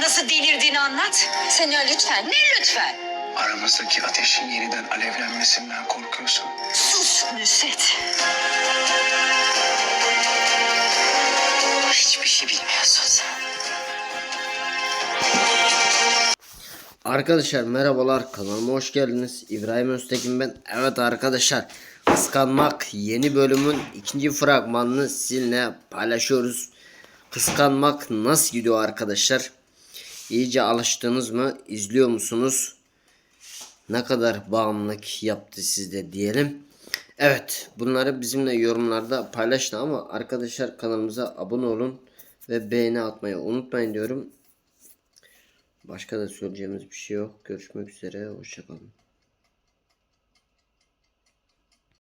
nasıl delirdiğini anlat. Sena lütfen. Ne lütfen? Aramızdaki ateşin yeniden alevlenmesinden korkuyorsun. Sus Nusret. Hiçbir şey bilmiyorsun sen. Arkadaşlar merhabalar kanalıma hoş geldiniz. İbrahim Öztekin ben. Evet arkadaşlar Kıskanmak yeni bölümün ikinci fragmanını sizinle paylaşıyoruz. Kıskanmak nasıl gidiyor arkadaşlar? İyice alıştınız mı? İzliyor musunuz? Ne kadar bağımlılık yaptı sizde diyelim. Evet bunları bizimle yorumlarda paylaşın ama arkadaşlar kanalımıza abone olun ve beğeni atmayı unutmayın diyorum. Başka da söyleyeceğimiz bir şey yok. Görüşmek üzere. Hoşçakalın.